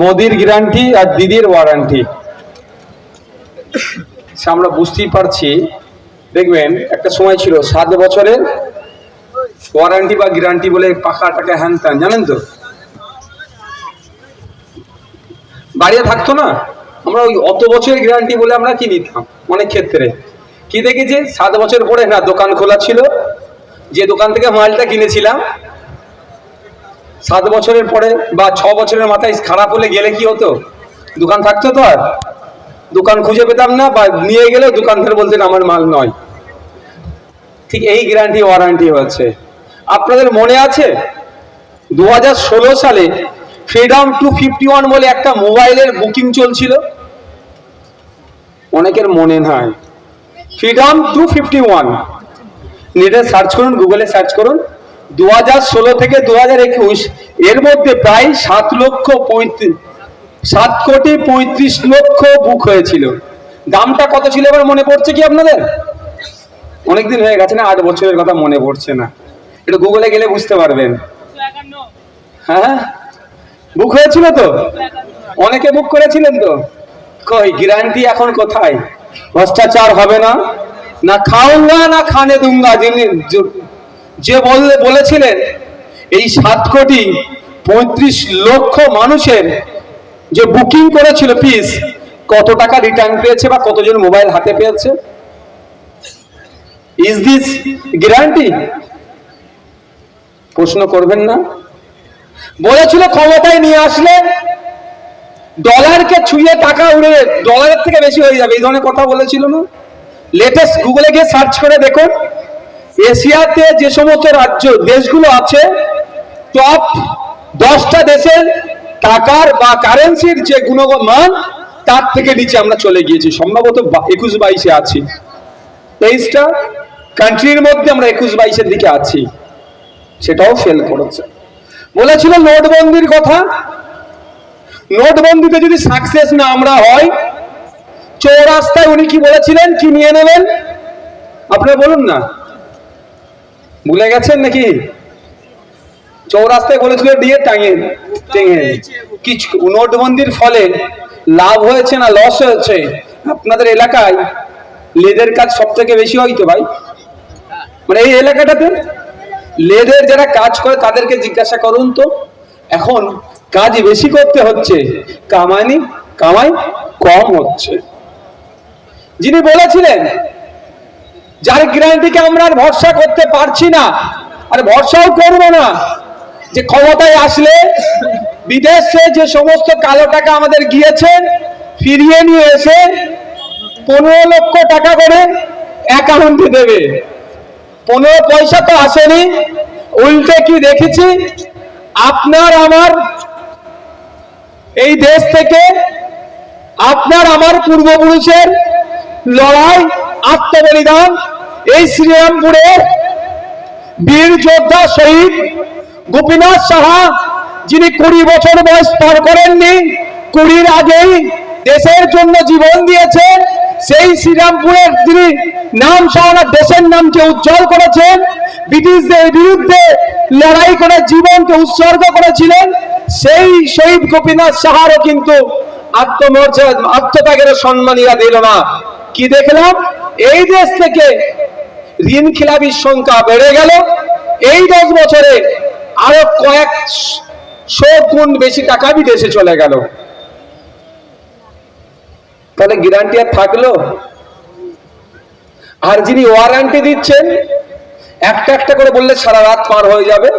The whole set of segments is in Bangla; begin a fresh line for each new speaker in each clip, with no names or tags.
মোদির গ্যারান্টি আর দিদির ওয়ারান্টি। আমরা বুঝতেই পারছি। দেখবেন, একটা সময় ছিল, সাত বছরের ওয়ারান্টি বা গ্যারান্টি বলে পাকা টাকা হ্যান ত্যান, জানেন তো? বাড়িতে থাকতো না? আমরা ওই অত বছরের গ্যারান্টি বলে আমরা কি নিতাম? অনেক ক্ষেত্রে। কি দেখেছি? সাত বছর পরে না, দোকান খোলা ছিল। যে দোকান থেকে মালটা কিনেছিলাম সাত বছরের পরে বা ছ বছরের মাথায় খারাপ হলে গেলে কি হতো? দোকান থাকতো তো আর? দোকান খুঁজে পেতাম না বা নিয়ে গেলে দোকানদার বলতেন, আমার মাল নয়। ঠিক এই গ্যারান্টি ওয়ারান্টি হচ্ছে। আপনাদের মনে আছে? দু হাজার ষোলো সালে ফ্রিডম টু ফিফটি ওয়ান বলে একটা মোবাইলের বুকিং চলছিল? অনেকের মনে নাই। ফ্রিডম টু ফিফটি ওয়ান নেটে সার্চ করুন গুগলে সার্চ করুন। দু হাজার ষোলো থেকে দু হাজার একুশ, এর মধ্যে প্রায় সাত লক্ষ পঁয়ত্রিশ, সাত কোটি পঁয়ত্রিশ লক্ষ বুক হয়েছিল। দামটা কত ছিল এবার মনে পড়ছে কি আপনাদের? অনেকদিন হয়ে গেছে না, আট বছরের কথা মনে পড়ছে না। এটা গুগলে গেলে বুঝতে পারবেন। হ্যাঁ বুক হয়েছিল তো? অনেকে বুক করেছিলেন তো? কই গ্যারান্টি এখন কোথায়? ভ্রষ্টাচার হবে না? না খাওঙ্গা না খানে দুঙ্গা যে- বললে বলেছিলেন, এই সাত কোটি পঁয়ত্রিশ লক্ষ মানুষের যে বুকিং করেছিল পিস কত টাকা রিটার্ন পেয়েছে বা কতজন মোবাইল হাতে পেয়েছে? ইজ দিস গ্যারান্টি প্রশ্ন করবেন না। বলেছিল ক্ষমতায় নিয়ে আসলে ডলারকে ছুঁয়ে টাকা উড়ে ডলারের থেকে বেশি হয়ে যাবে, এই ধরনের কথা বলেছিল না। লেটেস্ট গুগলে গিয়ে সার্চ করে দেখুন। এশিয়াতে যে সমস্ত রাজ্য, দেশগুলো আছে টপ দশটা দেশের টাকার বা কারেন্সির যে গুণগত মান, তার থেকে নিচে আমরা চলে গিয়েছি। সম্ভবত একুশ বাইশে আছি। তেইশটা কান্ট্রির মধ্যে আমরা একুশ বাইশের দিকে আছি। সেটাও ফেল করেছে। বলেছিল নোটবন্দির কথা। নোটবন্দিতে যদি সাকসেস না আমরা হয়, চৌরাস্তায় উনি কি বলেছিলেন? কি নিয়ে নেবেন? আপনারা বলুন না। ভুলে গেছেন নাকি? চৌরাস্তায় বলেছিল দিয়ে টাঙিয়ে টেঙে কিছু নোটবন্দির ফলে লাভ হয়েছে না লস হয়েছে? আপনাদের এলাকায় লেদের কাজ সব থেকে বেশি হয় তো ভাই? মানে এই এলাকাটাতে লেদের যারা কাজ করে তাদেরকে জিজ্ঞাসা করুন তো। এখন কাজ বেশি করতে হচ্ছে, কামানি, কামাই কম হচ্ছে। যিনি বলেছিলেন যার গ্যারান্টিকে আমরা আর ভরসা করতে পারছি না, আর ভরসাও করব না। যে ক্ষমতায় আসলে বিদেশে যে সমস্ত কালো টাকা আমাদের গিয়েছে ফিরিয়ে নিয়ে এসে পনেরো লক্ষ টাকা করে অ্যাকাউন্টে দেবে। পনেরো পয়সা তো আসেনি, উল্টে কি দেখেছি? আপনার আমার এই দেশ থেকে আপনার আমার পূর্বপুরুষের লড়াই, আত্মবলিদান এই শ্রীরামপুরে বীর যোদ্ধা শহীদ গোপীনাথ সাহা, যিনি কুড়ি বছর বয়স পার করেননি, কুড়ির আগেই দেশের জন্য জীবন দিয়েছেন। সেই শ্রীরামপুরের তিনি নাম সহ দেশের নামকে উজ্জ্বল করেছেন। ব্রিটিশদের বিরুদ্ধে লড়াই করে জীবনকে উৎসর্গ করেছিলেন। সেই শহীদ গোপীনাথ সাহারও কিন্তু আত্মমর্যাদা আত্মত্যাগের সম্মানীরা দিল না। কি দেখলাম? এই দেশ থেকে ঋণ খিলাপির সংখ্যা বেড়ে গেল। এই দশ বছরে আরও কয়েক শো গুণ বেশি টাকা বিদেশে চলে গেল। তাহলে গ্যারান্টি আর থাকল? আর যিনি ওয়ারান্টি দিচ্ছেন, একটা একটা করে বললে সারা রাত পার হয়ে যাবে।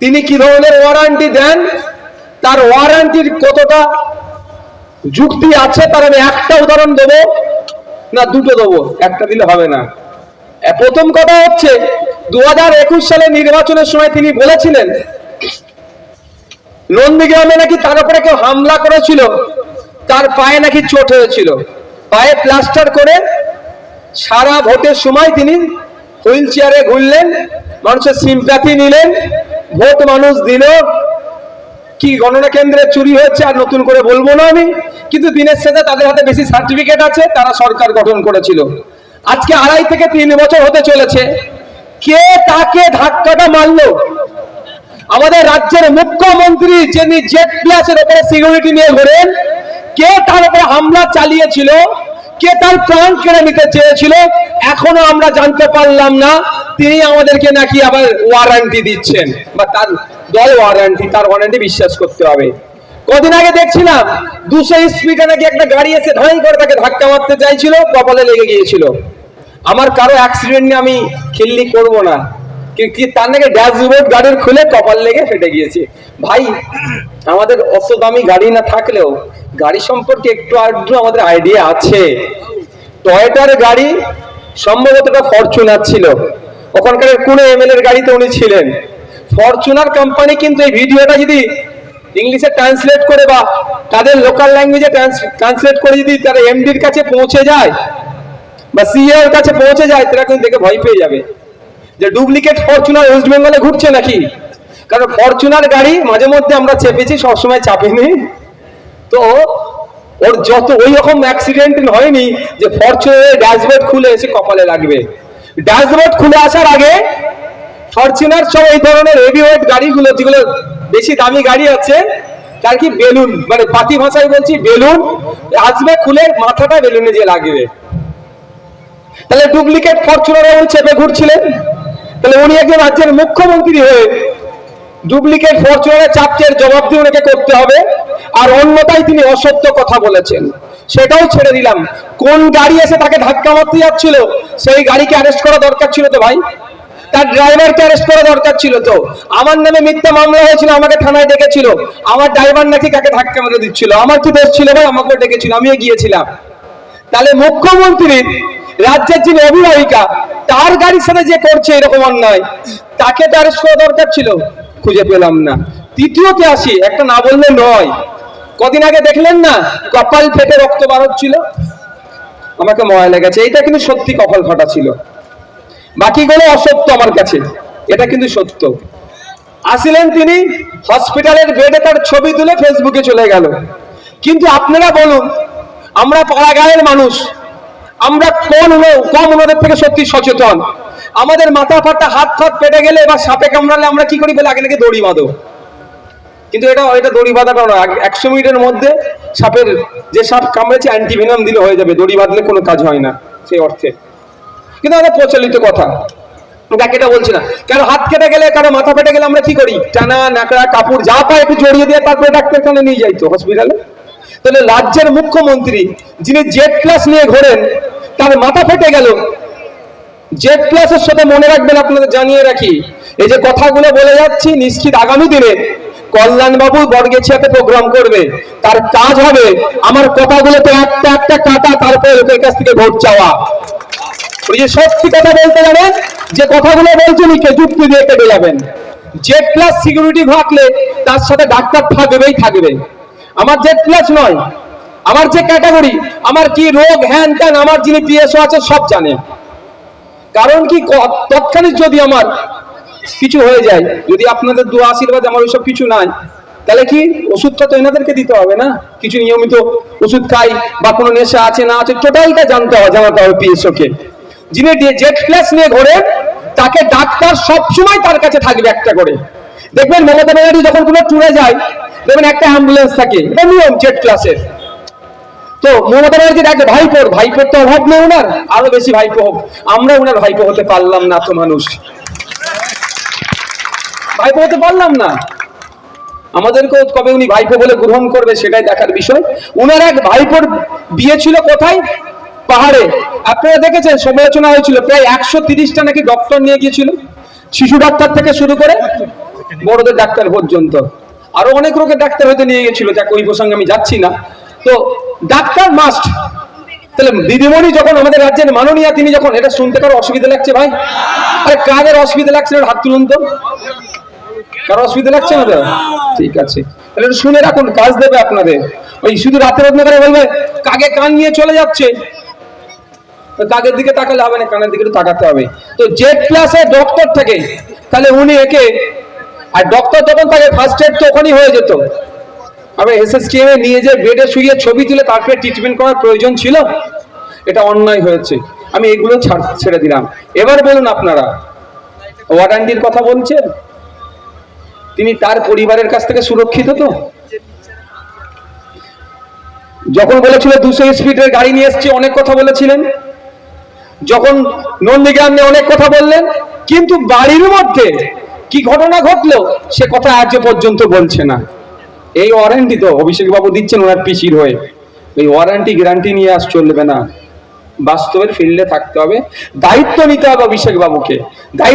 তিনি কি ধরনের ওয়ারান্টি দেন? তার ওয়ারান্টির কতটা যুক্তি আছে, তার আমি একটা উদাহরণ দেবো। না, দুটো দেবো, একটা দিলে হবে না। প্রথম কথা হচ্ছে দু হাজার একুশ সালে নির্বাচনের সময় তিনি বলেছিলেন, নন্দীগ্রামে নাকি তার উপরে কেউ হামলা করেছিল, তার পায়ে নাকি চোট হয়েছিল। পায়ে প্লাস্টার করে সারা ভোটের সময় তিনি হুইল চেয়ারে ঘুরলেন, মানুষের সিম্প্যাথি নিলেন, ভোট মানুষ দিল কি গণনা কেন্দ্রে চুরি হয়েছে আর নতুন করে বলব না আমি? কিন্তু দিনের শেষে তাদের হাতে বেশি সার্টিফিকেট আছে, তারা সরকার গঠন করেছিল। আজকে আড়াই থেকে তিন বছর হতে চলেছে। কে তাকে ধাক্কাটা মারলো? আমাদের রাজ্যের মুখ্যমন্ত্রী যিনি জেট প্লাসের উপরে সিকিউরিটি নিয়ে ঘোরেন, কে তার উপরে হামলা চালিয়েছিল? কে তার প্রাণ কেড়ে নিতে চেয়েছিল, এখনও আমরা জানতে পারলাম না। তিনি আমাদেরকে নাকি আবার ওয়ারেন্টি দিচ্ছেন, বা তার দল ওয়ারেন্টি তার ওয়ারেন্টি বিশ্বাস করতে হবে। কদিন আগে দেখছিলাম, দুশো স্পিডে নাকি একটা গাড়ি এসে ধাই করে তাকে ধাক্কা মারতে চাইছিল, কপালে লেগে গিয়েছিল। আমার কারও অ্যাক্সিডেন্ট নিয়ে আমি খিল্লি করব না। কি- তার নাকি ড্যাশবোর্ড গাড়ির খুলে কপাল লেগে ফেটে গিয়েছে। ভাই, আমাদের অত দামি গাড়ি না থাকলেও গাড়ি সম্পর্কে একটু আধটু আমাদের আইডিয়া আছে। টয়টার গাড়ি সম্ভবত একটা ফরচুনার ছিল। ওখানকার কোন এমএল এর গাড়িতে উনি ছিলেন। ফরচুনার কোম্পানি কিন্তু এই ভিডিওটা যদি ইংলিশে ট্রান্সলেট করে বা তাদের লোকাল ল্যাঙ্গুয়েজে ট্রান্সলেট করে যদি তারা এমডির কাছে পৌঁছে যায় বা সিএ এর কাছে পৌঁছে যায়, তারা কিন্তু দেখে ভয় পেয়ে যাবে। যে ডুপ্লিকেট ফরচুনার ওয়েস্ট বেঙ্গলে ঘুরছে নাকি? কারণ ফরচুনার গাড়ি মাঝে মধ্যে আমরা চেপেছি, সবসময় চাপিনি তো ওর যত ওই রকম অ্যাক্সিডেন্ট হয়নি যে ফরচুনারের ড্যাশবোর্ড খুলে এসে কপালে লাগবে। ড্যাশবোর্ড খুলে আসার আগে ফরচুনার সব এই ধরনের হেভি ওয়েট গাড়িগুলো, যেগুলো বেশি দামি গাড়ি আছে, তার কি বেলুন মানে পাতি ভাষায় বলছি বেলুন, আসবে খুলে মাথাটা বেলুনে যে লাগবে। তাহলে ডুপ্লিকেট ফরচুনারে উনি চেপে ঘুরছিলেন। তাহলে উনি একজন রাজ্যের মুখ্যমন্ত্রী হয়ে ডুপ্লিকেট ফরচুনারের চাপচের জবাব দিয়ে ওনাকে করতে হবে, আর অন্যতায় তিনি অসত্য কথা বলেছেন। সেটাও ছেড়ে দিলাম। কোন গাড়ি এসে তাকে ধাক্কা মারতে যাচ্ছিল, সেই গাড়িকে অ্যারেস্ট করা দরকার ছিল তো ভাই? তার ড্রাইভারকে অ্যারেস্ট করা দরকার ছিল তো। আমার নামে মিথ্যা মামলা হয়েছিল, আমাকে থানায় ডেকেছিল। আমার ড্রাইভার নাকি কাকে ধাক্কা মেরে দিচ্ছিল? আমার কি দোষ ছিল ভাই? আমাকে ডেকেছিল, আমিও গিয়েছিলাম। তাহলে মুখ্যমন্ত্রী, রাজ্যের যিনি অভিভাবিকা তার গাড়ির সাথে যে করছে এরকম অন্যায়, তাকে তো অ্যারেস্ট করা দরকার ছিল, খুঁজে পেলাম না। তৃতীয়তে আসি, একটা না বললে নয়। কদিন আগে দেখলেন না, কপাল ফেটে রক্ত বার হচ্ছিল? আমাকে ময়া লেগেছে এটা কিন্তু সত্যি কপাল ফাটা ছিল। বাকিগুলো অসত্য আমার কাছে, এটা কিন্তু সত্য। আসিলেন তিনি, হসপিটালের বেডে তার ছবি তুলে ফেসবুকে চলে গেল। কিন্তু আপনারা বলুন, আমরা পাড়াগাঁয়ের মানুষ আমরা কোন কম ওনাদের থেকে সত্যি সচেতন? আমাদের মাথা ফাটা, হাত ফাত পেটে গেলে বা সাপে কামড়ালে আমরা কি করি? বলে আগে নাকি দড়ি বাঁধো। কিন্তু এটা এটা দড়ি বাঁধাটা না একশো মিনিটের মধ্যে সাপের যে সাপ কামড়েছে অ্যান্টিভেনাম দিলে হয়ে যাবে। দড়ি বাঁধলে কোনো কাজ হয় না, সেই অর্থে। কিন্তু আমাদের প্রচলিত কথা। এটা বলছি না। কারও হাত কেটে গেলে, কারও মাথা ফেটে গেলে আমরা কি করি? টানা নাকড়া কাপড়, যা পায় একটু জড়িয়ে দিয়ে তারপরে ডাক্তারখানে নিয়ে যাই তো হসপিটালে তাহলে রাজ্যের মুখ্যমন্ত্রী যিনি জেড প্লাস নিয়ে ঘোরেন, তার মাথা ফেটে গেল। জেড প্লাসের সাথে মনে রাখবেন, আপনাদের জানিয়ে রাখি, এই যে কথাগুলো বলে যাচ্ছি, নিশ্চিত আগামী দিনে কল্যাণবাবু বর্গেছিয়াতে প্রোগ্রাম করবে। তার কাজ হবে আমার কথাগুলোতে একটা একটা কাটা তারপরে লোকের কাছ থেকে ভোট চাওয়া। ওই যে সত্যি কথা বলতে জানেন, যে কথাগুলো বলছেন কে যুক্তি দিয়ে কেটে যাবেন। জেড প্লাস সিকিউরিটি থাকলে তার সাথে ডাক্তার থাকবেই থাকবে। আমার জেড প্লাস নয়, আমার যে ক্যাটাগরি আমার কি রোগ, হ্যান ত্যান, আমার যিনি পিএসও আছে সব জানে। কারণ কি তৎক্ষণিক যদি আমার কিছু হয়ে যায়, যদি আপনাদের দু আশীর্বাদ আমার ওইসব কিছু নাই, তাহলে কি ওষুধটা তো এনাদেরকে দিতে হবে না? কিছু নিয়মিত ওষুধ খাই বা কোনো নেশা আছে না আছে টোটালটা জানতে হবে, জানাতে হবে পিএসও কে। যিনি জেড প্লাস নিয়ে ঘোরে, তাকে ডাক্তার সবসময় তার কাছে থাকবে একটা করে। দেখবেন মমতা ব্যানার্জি যখন কোনো ট্যুরে যায় দেখবেন একটা অ্যাম্বুলেন্স থাকে, এটা নিয়ম জেড ক্লাসের তো মমতা ব্যানার্জি ডাকে ভাইপোর ভাইপোর তো অভাব নেই ওনার, আরও বেশি ভাইপো হোক। আমরা ওনার ভাইপো হতে পারলাম না তো মানুষ। ভাইপো হতে পারলাম না। আমাদেরকেও কবে উনি ভাইপো বলে গ্রহণ করবে সেটাই দেখার বিষয়। উনার এক ভাইপোর বিয়ে ছিল কোথায়? পাহাড়ে। আপনারা দেখেছেন, সমালোচনা হয়েছিল, প্রায় একশো তিরিশটা নাকি ডক্টর নিয়ে গিয়েছিল। শিশু ডাক্তার থেকে শুরু করে বড়দের ডাক্তার পর্যন্ত। আরও অনেক রোগের ডাক্তার হয়তো নিয়ে গেছিল, যাক ওই প্রসঙ্গে আমি যাচ্ছি না। তো ডাক্তার মাস্ট তাহলে দিদিমণি যখন আমাদের রাজ্যের মাননীয়া, তিনি যখন, এটা শুনতে কারও অসুবিধা লাগছে ভাই? আরে কাদের অসুবিধা লাগছে না হাত তুলুন তো। কারও অসুবিধা লাগছে না তো? ঠিক আছে। তাহলে শুনে রাখুন, কাজ দেবে আপনাদের। ওই শুধু রাতের অন্ধকারে বলবে, কাকে কান নিয়ে চলে যাচ্ছে? কাকের দিকে তাকালে হবে না, কানের দিকে তাকাতে হবে। তো জেড ক্লাসে ডক্টর থাকে, তাহলে উনি একে আর ডক্টর যখন তাকে ফার্স্ট এড তো ওখানেই হয়ে যেত। এসএসটিএম এ নিয়ে যে বেডে শুয়ে ছবি তুলে তারপরে ট্রিটমেন্ট করার প্রয়োজন ছিল, এটা অন্যায় হয়েছে। আমি এগুলো ছেড়ে দিলাম। এবার বলুন আপনারা ওয়ারান্টির কথা বলছেন? তিনি তার পরিবারের কাছ থেকে সুরক্ষিত তো? যখন বলেছিল দুশো স্পিডের গাড়ি নিয়ে এসছে, অনেক কথা বলেছিলেন। যখন নন্দীগ্রাম নিয়ে অনেক কথা বললেন, কিন্তু বাড়ির মধ্যে কি ঘটনা ঘটলো? সে কথা আজ পর্যন্ত বলছে না। এই ওয়ারেন্টি তো অভিষেক বাবু দিচ্ছেন ওনার পিসির হয়ে। ওই ওয়ারেন্টি গ্যারান্টি নিয়ে আস চলবে না। বাস্তবের ফিল্ডে থাকতে হবে। দায়িত্ব নিতে হবে অভিষেক বাবুকে। দায়িত্ব